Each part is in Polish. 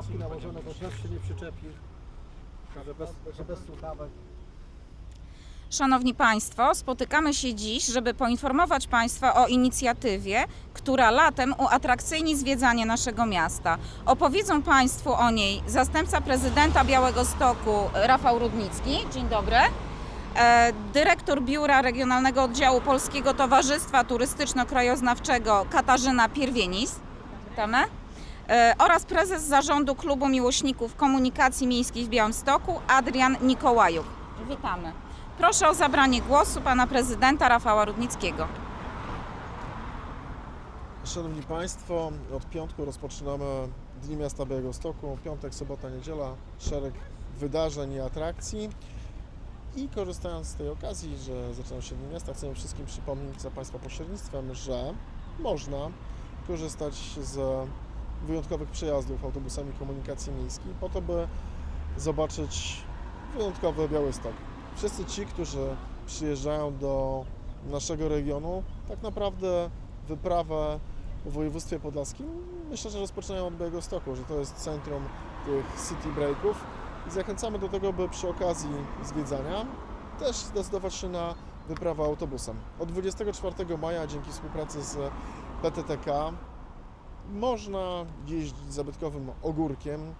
Łapki nałożone, bo szef się nie przyczepi. Że bez, że bez słuchawek. Szanowni Państwo, spotykamy się dziś, żeby poinformować Państwa o inicjatywie, która latem uatrakcyjni zwiedzanie naszego miasta. Opowiedzą Państwu o niej zastępca prezydenta Białego Stoku Rafał Rudnicki. Dzień dobry. E, Dyrektor Biura Regionalnego Oddziału Polskiego Towarzystwa Turystyczno-Krajoznawczego Katarzyna Pierwienis. Witamy. E, Oraz prezes zarządu Klubu Miłośników Komunikacji Miejskiej w Białymstoku Adrian Nikołajuk. Witamy. Proszę o zabranie głosu pana prezydenta Rafała Rudnickiego. Szanowni Państwo, od piątku rozpoczynamy Dni Miasta Białegostoku. Piątek, sobota, niedziela, szereg wydarzeń i atrakcji. I korzystając z tej okazji, że zaczynają się Dni Miasta, chcemy wszystkim przypomnieć za Państwa pośrednictwem, że można korzystać z wyjątkowych przejazdów autobusami komunikacji miejskiej po to, by zobaczyć wyjątkowy Białystok. Wszyscy ci, którzy przyjeżdżają do naszego regionu, tak naprawdę wyprawę w województwie podlaskim myślę, że rozpoczynają od Białegostoku, że to jest centrum tych city breaków i zachęcamy do tego, by przy okazji zwiedzania też zdecydować się na wyprawę autobusem. Od 24 maja dzięki współpracy z PTTK można jeździć zabytkowym ogórkiem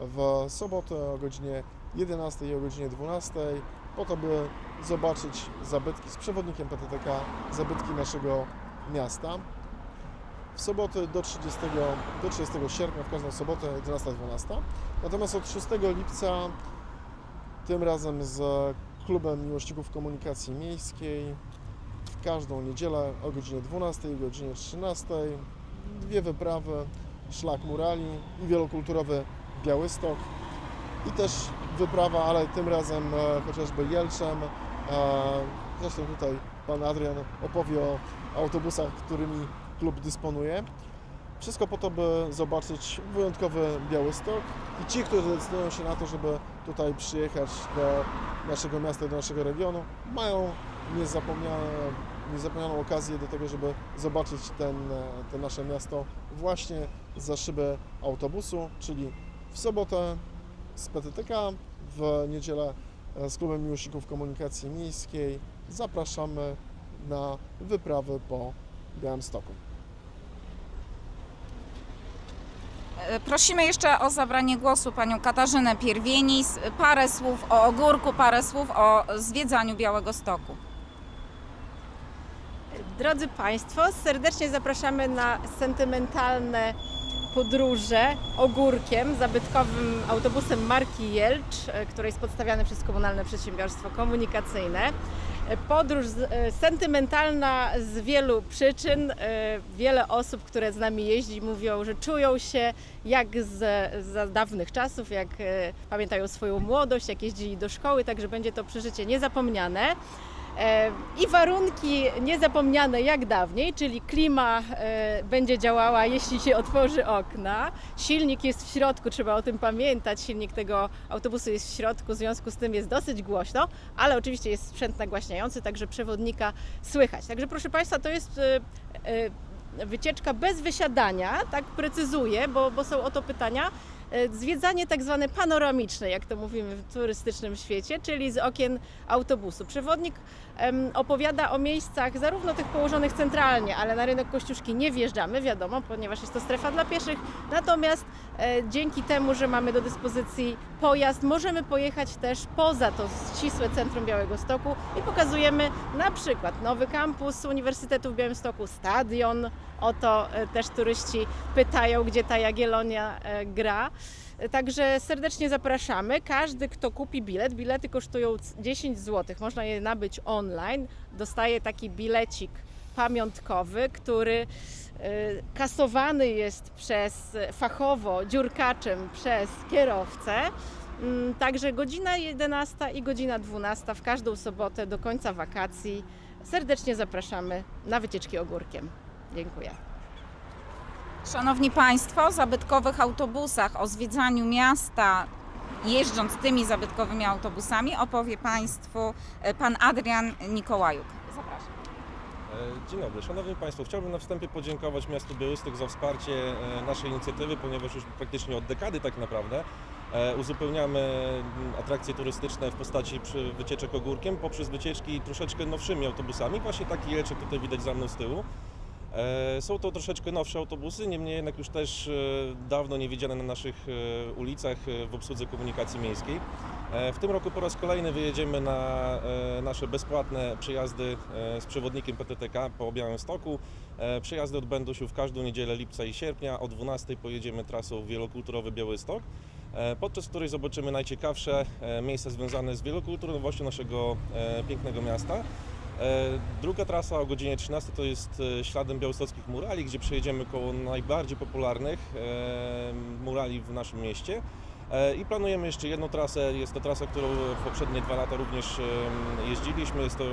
w sobotę o godzinie 11 i o godzinie 12 po to, by zobaczyć zabytki z przewodnikiem PTTK, zabytki naszego miasta. W sobotę do 30, do 30 sierpnia, w każdą sobotę 11-12. Natomiast od 6 lipca, tym razem z Klubem Miłośników Komunikacji Miejskiej, w każdą niedzielę o godzinie 12 i godzinie 13 dwie wyprawy, szlak murali i wielokulturowy Białystok i też wyprawa, ale tym razem e, chociażby Jelczem. E, zresztą tutaj pan Adrian opowie o autobusach, którymi klub dysponuje. Wszystko po to, by zobaczyć wyjątkowy Białystok i ci, którzy decydują się na to, żeby tutaj przyjechać do naszego miasta, do naszego regionu, mają niezapomniane, niezapomnianą okazję do tego, żeby zobaczyć ten, e, to nasze miasto właśnie za szybę autobusu, czyli w sobotę z PTTK, w niedzielę e, z Klubem Miłośników Komunikacji Miejskiej zapraszamy na wyprawy po Białymstoku. E, Prosimy jeszcze o zabranie głosu panią Katarzynę Pierwienis. Parę słów o ogórku, parę słów o zwiedzaniu Białego Stoku. Drodzy Państwo, serdecznie zapraszamy na sentymentalne podróże ogórkiem, zabytkowym autobusem marki Jelcz, e, który jest podstawiany przez Komunalne Przedsiębiorstwo Komunikacyjne. E, Podróż z- e, sentymentalna z wielu przyczyn. Wiele osób, które z nami jeździ, mówią, że czują się jak z, za dawnych czasów, jak pamiętają swoją młodość, jak jeździli do szkoły, także będzie to przeżycie niezapomniane. E, I warunki niezapomniane jak dawniej, czyli klima e, będzie działała, jeśli się otworzy okna. Silnik jest w środku, trzeba o tym pamiętać. Silnik tego autobusu jest w środku, w związku z tym jest dosyć głośno, ale oczywiście jest sprzęt nagłaśniający, także przewodnika słychać. Także proszę Państwa, to jest e, wycieczka bez wysiadania, tak precyzuję, bo, bo są o to pytania. E, Zwiedzanie tak zwane panoramiczne, jak to mówimy w turystycznym świecie, czyli z okien autobusu. Przewodnik opowiada o miejscach zarówno tych położonych centralnie, ale na rynek Kościuszki nie wjeżdżamy, wiadomo, ponieważ jest to strefa dla pieszych. Natomiast e, dzięki temu, że mamy do dyspozycji pojazd, możemy pojechać też poza to ścisłe centrum Białego Stoku i pokazujemy na przykład nowy kampus Uniwersytetu w Białymstoku, stadion. O to e, też turyści pytają, gdzie ta Jagiellonia e, gra. Także serdecznie zapraszamy. Każdy, kto kupi bilet, bilety kosztują c- 10 zł. Można je nabyć online. Dostaje taki bilecik pamiątkowy, który e, kasowany jest przez fachowo dziurkaczem przez kierowcę. Mm, Także godzina 11 i godzina 12 w każdą sobotę do końca wakacji. Serdecznie zapraszamy na wycieczki ogórkiem. Dziękuję. Szanowni Państwo, o zabytkowych autobusach, o zwiedzaniu miasta, jeżdżąc tymi zabytkowymi autobusami, opowie Państwu e, pan Adrian Nikołajuk. Zapraszam. E, Dzień dobry, Szanowni Państwo. Chciałbym na wstępie podziękować miastu Białystok za wsparcie e, naszej inicjatywy, ponieważ już praktycznie od dekady tak naprawdę uzupełniamy atrakcje turystyczne w postaci wycieczek ogórkiem poprzez wycieczki troszeczkę nowszymi autobusami. Właśnie taki Jelczek tutaj widać za mną z tyłu. E, Są to troszeczkę nowsze autobusy, niemniej jednak już też e, dawno nie widziane na naszych e, ulicach w obsłudze komunikacji miejskiej. W tym roku po raz kolejny wyjedziemy na nasze bezpłatne przejazdy z przewodnikiem PTTK po Białymstoku. Przejazdy odbędą się w każdą niedzielę lipca i sierpnia. O 12 pojedziemy trasą wielokulturowy Białystok, podczas której zobaczymy najciekawsze miejsca związane z wielokulturowością naszego pięknego miasta. E, Druga trasa o godzinie 13 to jest e, śladem białostockich murali, gdzie przejedziemy koło najbardziej popularnych e, murali w naszym mieście. I planujemy jeszcze jedną trasę. Jest to trasa, którą w poprzednie dwa lata również jeździliśmy. Jest to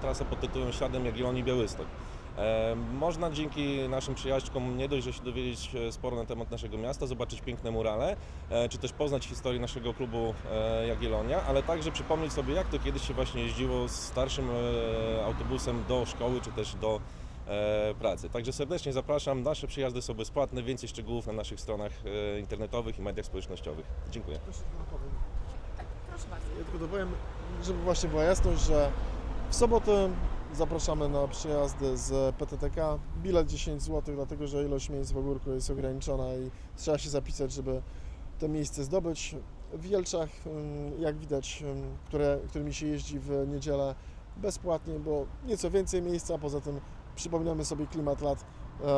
trasa pod tytułem Śladem Jagiellonii Białystok. Można dzięki naszym przyjaźdźkom nie dość, że się dowiedzieć e, sporo na temat naszego miasta, zobaczyć piękne murale, e, czy też poznać historię naszego klubu e, Jagiellonia, ale także przypomnieć sobie, jak to kiedyś się właśnie jeździło z starszym autobusem do szkoły, czy też do pracy. Także serdecznie zapraszam. Nasze przyjazdy są bezpłatne. Więcej szczegółów na naszych stronach internetowych i mediach społecznościowych. Dziękuję. Powiem. Proszę bardzo. Ja tylko dopowiem, żeby właśnie była jasność, że w sobotę zapraszamy na przejazdy z PTTK. Bilet 10 zł, dlatego że ilość miejsc w ogórku jest ograniczona i trzeba się zapisać, żeby to miejsce zdobyć. W Jelczach, ym, jak widać, ym, które, którymi się jeździ w niedzielę bezpłatnie, bo nieco więcej miejsca, poza tym przypominamy sobie klimat lat em,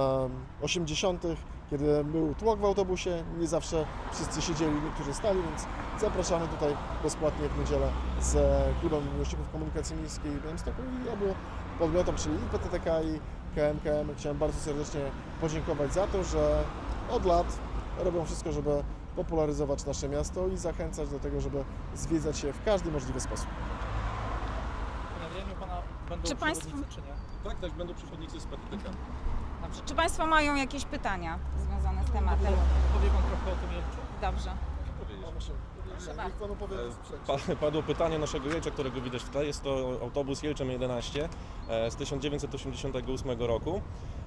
80., kiedy był tłok w autobusie, nie zawsze wszyscy siedzieli, niektórzy stali, więc zapraszamy tutaj bezpłatnie w niedzielę z Klubem Miłośników Komunikacji Miejskiej w Białymstoku i obu podmiotom, czyli i PTTK i KMKM. Chciałem bardzo serdecznie podziękować za to, że od lat robią wszystko, żeby popularyzować nasze miasto i zachęcać do tego, żeby zwiedzać je w każdy możliwy sposób. Będą Czy państwo- przewodnicy, czy nie? Tak, też będą przewodnicy z PTTK. Dobrze. Czy Państwo mają jakieś pytania związane z tematem? Powie Pan trochę o tym Jelczu. Dobrze. Proszę bardzo. Pan opowie o sprzęcie. Pa- Padło pytanie naszego Jelcza, którego widać tutaj. Jest to autobus Jelczem 11 e, z 1988 roku.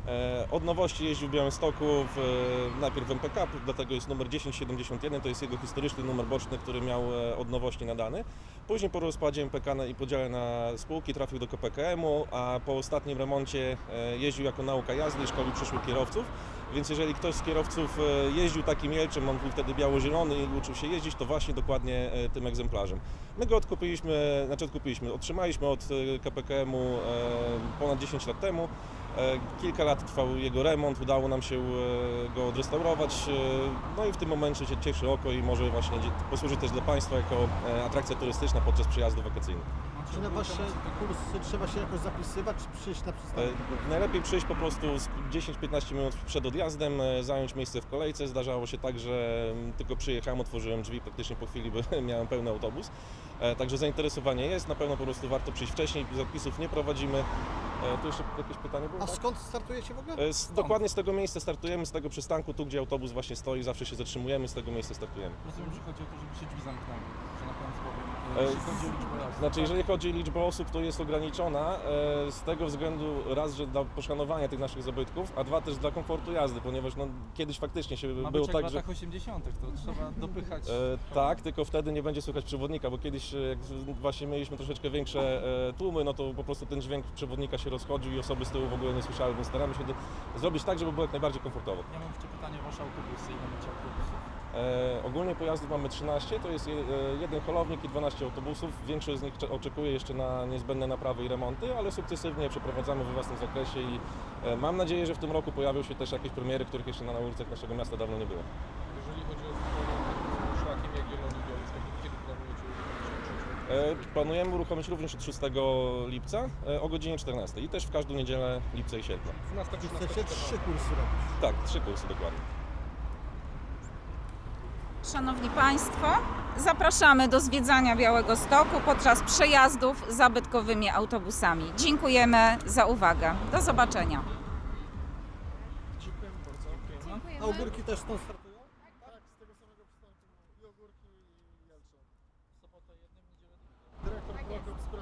E, Od nowości jeździł w Białymstoku w, e, najpierw w MPK, dlatego jest numer 1071, to jest jego historyczny numer boczny, który miał e, od nowości nadany. Później po rozpadzie MPK na- i podziale na spółki trafił do KPKM-u, a po ostatnim remoncie e, jeździł jako nauka jazdy i szkolił przyszłych kierowców. Więc jeżeli ktoś z kierowców e, jeździł takim Jelczem, on był wtedy biało-zielony i uczył się jeździć, to właśnie dokładnie e, tym egzemplarzem. My go odkupiliśmy, znaczy odkupiliśmy, otrzymaliśmy od e, KPKM-u ponad 10 lat temu. E, Kilka lat trwał jego remont, udało nam się e, go odrestaurować. e, No i w tym momencie się cieszy oko i może właśnie posłużyć też dla Państwa jako atrakcja turystyczna podczas przyjazdu wakacyjnego. Czy na Wasze kursy trzeba się jakoś zapisywać, czy przyjść na przystanek? Najlepiej przyjść po prostu z 10-15 minut przed odjazdem, zająć miejsce w kolejce. Zdarzało się tak, że tylko przyjechałem, otworzyłem drzwi praktycznie po chwili, bo miałem pełny autobus. Także zainteresowanie jest, na pewno po prostu warto przyjść wcześniej, zapisów nie prowadzimy. E, Tu jeszcze jakieś pytanie było? A tak? skąd startujecie w ogóle? E, Z, dokładnie z tego miejsca startujemy, z tego przystanku, tu gdzie autobus właśnie stoi, zawsze się zatrzymujemy, z tego miejsca startujemy. Rozumiem, że chodzi o to, żeby się drzwi zamknęły, na powiem. E, Jeśli chodzi o liczbę razy. Znaczy, jeżeli chodzi o liczbę osób, to jest ograniczona e, z tego względu raz, że dla poszanowania tych naszych zabytków, a dwa też dla komfortu jazdy, ponieważ no, kiedyś faktycznie się Ma było być jak tak, w że... latach 80., to trzeba dopychać. E, tak, tylko wtedy nie będzie słychać przewodnika, bo kiedyś e, jak właśnie mieliśmy troszeczkę większe e, tłumy, no to po prostu ten dźwięk przewodnika się rozchodził i osoby z tyłu w ogóle nie słyszały, więc staramy się zrobić tak, żeby było jak najbardziej komfortowo. Ja mam jeszcze pytanie o Wasze autobusy, ile macie autobusów? E, ogólnie pojazdów mamy 13, to jest je, e, jeden holownik i 12 autobusów. Większość z nich cze- oczekuje jeszcze na niezbędne naprawy i remonty, ale sukcesywnie przeprowadzamy we własnym zakresie i e, mam nadzieję, że w tym roku pojawią się też jakieś premiery, których jeszcze na, ulicach naszego miasta dawno nie było. Jeżeli chodzi o szlakiem Białystok, planujecie uruchomić? Planujemy uruchomić również od 6 lipca o godzinie 14 i też w każdą niedzielę lipca i sierpnia. 12, Czy 13, chcecie 14. trzy kursy robić? Tak, trzy kursy dokładnie. Szanowni Państwo, zapraszamy do zwiedzania Białego Stoku podczas przejazdów zabytkowymi autobusami. Dziękujemy za uwagę. Do zobaczenia. Dziękujemy bardzo. A ogórki też stąd startują? Tak, z tego samego przystanku. I ogórki i Jelczą. Sobota jednym, niedzielę drugim. Dyrektor tak